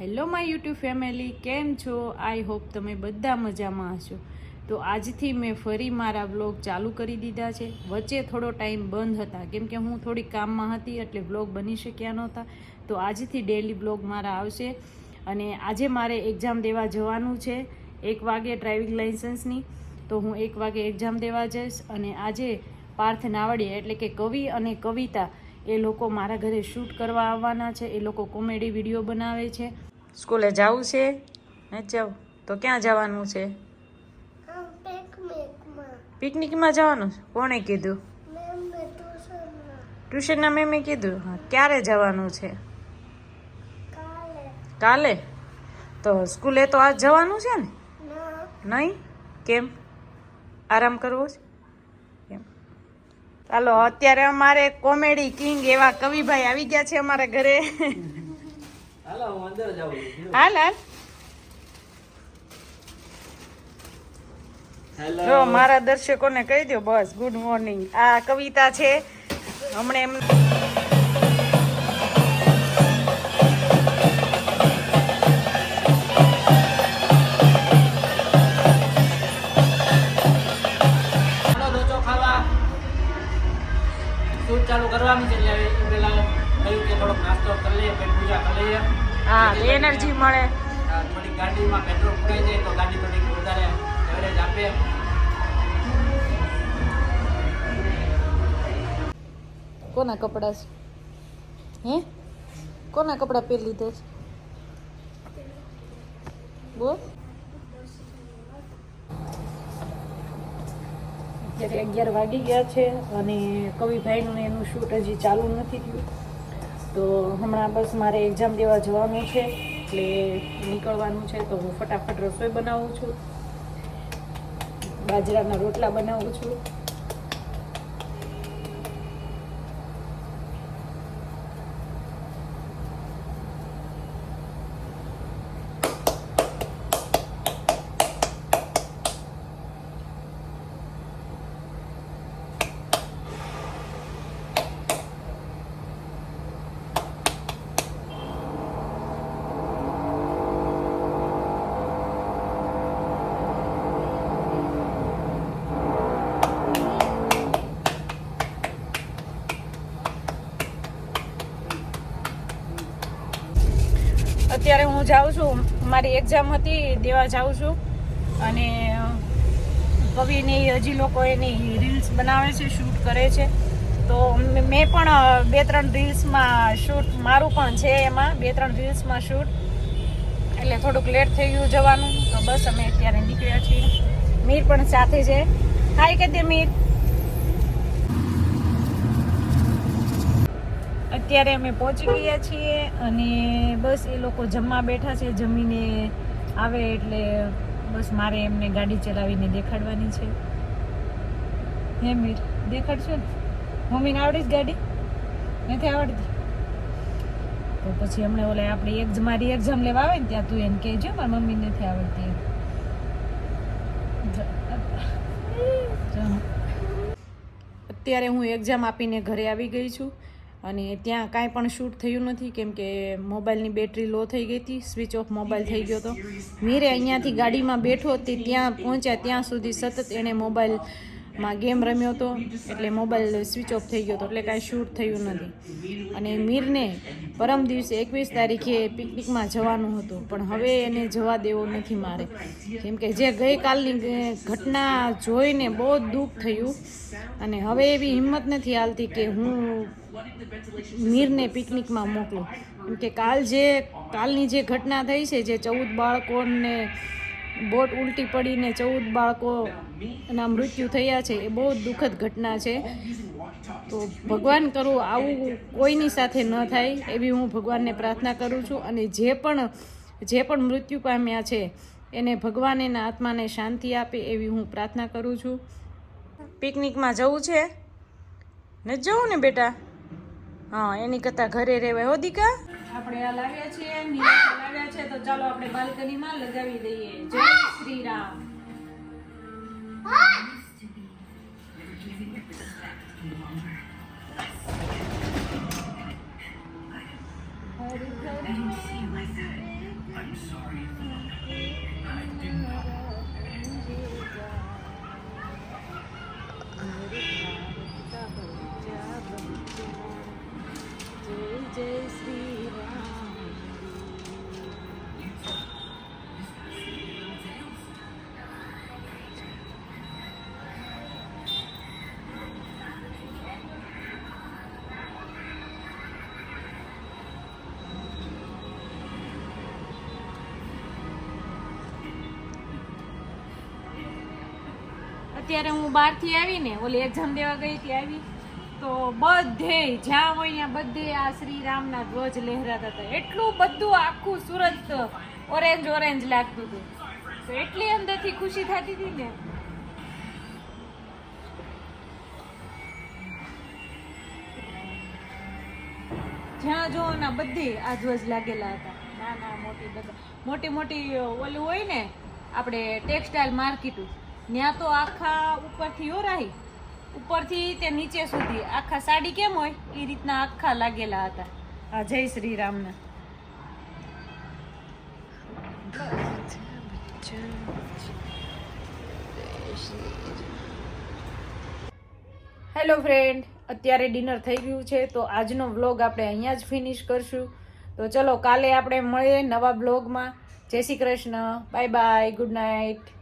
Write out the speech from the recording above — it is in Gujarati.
હેલો માય યુટ્યુબ ફેમિલી, કેમ છો? આઈ હોપ તમે બધા મજામાં હશો. તો આજથી મેં ફરી મારા વ્લોગ ચાલુ કરી દીધા છે. વચ્ચે થોડો ટાઈમ બંધ હતા. કેમ કે હું થોડી કામમાં હતી એટલે વ્લોગ બની શક્યા નહોતા. તો આજથી ડેલી વ્લોગ મારા આવશે. અને આજે મારે એક્ઝામ દેવા જવાનું છે. એક વાગે ડ્રાઇવિંગ લાઇસન્સની. તો હું એક વાગે એક્ઝામ દેવા જઈશ. અને આજે પાર્થ નાવડિયા એટલે કે કવિ અને કવિતા એ લોકો મારા ઘરે શૂટ કરવા આવવાના છે એ લોકો કોમેડી વીડિયો બનાવે છે. સ્કૂલે જવું છે? ને જાવ તો ક્યાં જવાનું છે? પિકનિકમાં પિકનિકમાં જવાનું છે? કોણે કીધું? ટ્યુશનના મેમે કીધું? હા ક્યારે જવાનું છે? કાલે. કાલે? તો સ્કૂલે તો આજ જવાનું છે ને. નહીં? કેમ? આરામ કરવો છે? ચાલો અત્યારે અમારે કોમેડી કિંગ એવા કવિભાઈ આવી ગયા છે અમારા ઘરે. હાલો હેલો. જો મારા દર્શકોને કહી દો બસ ગુડ મોર્નિંગ આ કવિતા છે. હમણાં એમ હા એનર્જી મળે. થોડીક ગાડીમાં પેટ્રોલ પુરાઈ જાય તો ગાડી થોડીક વધારે એવરેજ આપે. કોના કપડા છે? હે? કોના કપડા પહેરી લીધા છે? બોલ. અત્યારે અગિયાર વાગી ગયા છે અને કવિભાઈનું એનું શૂટ હજી ચાલુ નથી થયું. તો હમણાં બસ મારે એક્ઝામ દેવા જવાનું છે, એટલે નીકળવાનું છે તો હું ફટાફટ રસોઈ બનાવું છું. બાજરાના રોટલા બનાવું છું. અત્યારે હું જાઉં છું. મારી એક્ઝામ હતી, દેવા જાઉં છું. અને કવિની હજી લોકો એની રીલ્સ બનાવે છે શૂટ કરે છે. તો મેં પણ બે ત્રણ રીલ્સમાં શૂટ મારું પણ છે એમાં. બે ત્રણ રીલ્સમાં શૂટ એટલે થોડુંક લેટ થઈ ગયું જવાનું. તો બસ અમે અત્યારે નીકળ્યા છીએ. મીર પણ સાથે છે. હાય કે મીર. અત્યારે અમે પહોંચી ગયા છીએ અને બસ એ લોકો જમવા બેઠા છે, જમીને આવે એટલે બસ મારે એમને ગાડી ચલાવીને દેખાડવાની છે. હે મીર, દેખાડશો ને? મમ્મીને આવડી જ ગાડી? નથી આવડતી? તો પછી હમણાં ઓલા આપણે એક મારી એક્ઝામ લેવા આવે ને ત્યાં તું એને કહેજો, મારી મમ્મી નથી આવડતી. અત્યારે હું એક્ઝામ આપીને ઘરે આવી ગઈ છું. અને ત્યાં કાંઈ પણ શૂટ થયું નથી, કેમ કે મોબાઈલની બેટરી લો થઈ ગઈ હતી સ્વિચ ઓફ મોબાઈલ થઈ ગયો હતો. મીરે અહીંયાથી ગાડીમાં બેઠો તે ત્યાં પહોંચ્યા, ત્યાં સુધી સતત એણે મોબાઈલમાં ગેમ રમ્યો હતો, એટલે મોબાઈલ સ્વિચ ઓફ થઈ ગયો હતો, એટલે કાંઈ શૂટ થયું નથી. અને મીરને પરમ દિવસે એકવીસ તારીખે પિકનિકમાં જવાનું હતું, પણ હવે એને જવા દેવો નથી મારે. કેમ કે જે ગઈકાલની ઘટના જોઈને બહુ જ દુઃખ થયું. અને હવે એવી હિંમત નથી હાલતી કે હું મીરને પિકનિકમાં મોકલું. કેમ કે કાલ જે, કાલની જે ઘટના થઈ છે, જે ચૌદ બાળકોને બોટ ઉલટી પડીને ચૌદ બાળકોના મૃત્યુ થયા છે. એ બહુ દુઃખદ ઘટના છે. તો ભગવાન કરું, આવું કોઈની સાથે ન થાય એવી હું ભગવાનને પ્રાર્થના કરું છું અને જે પણ જે પણ મૃત્યુ પામ્યા છે, એને ભગવાન એના આત્માને શાંતિ આપે એવી હું પ્રાર્થના કરું છું. પિકનિકમાં જવું છે? ને જવું ને બેટા? હા, એની કરતાં ઘરે રહેવાય. હો દીકા? આપણે આ લાવ્યા છીએ નીચે લાવ્યા છે, તો ચાલો આપણે બાલ્કનીમાં લગાવી દઈએ. જય શ્રી રામ. હરે અત્યારે હું બહારથી આવીને, ઓલી એક્ઝામ દેવા ગઈ હતી આવી, તો બધે જ્યાં હોય ત્યાં બધે આ શ્રીરામના ધ્વજ લહેરાતા હતા. એટલું બધું આખું સુરત ઓરેન્જ ઓરેન્જ લાગતું હતું. તો એટલી અંદરથી ખુશી થતી હતી ને. જ્યાં જો ના બધે આ ધ્વજ લાગેલા હતા. નાના, મોટી, બધા. મોટી મોટી ઓલું હોય ને, આપણે ટેક્સટાઇલ માર્કેટ ત્યાં તો આખા ઉપરથી ઓરાઈ ઉપરથી તે નીચે સુધી. આખા સાડી કેમ હોય? એ રીતના આખા લાગેલા હતા. આ જય શ્રી રામના હેલો ફ્રેન્ડ અત્યારે ડિનર થઈ ગયું છે, તો આજનો વ્લોગ આપણે અહીંયા જ ફિનિશ કરશું. તો ચલો, કાલે આપણે મળીએ નવા બ્લોગમાં જય Shri Krishna. Bye bye good night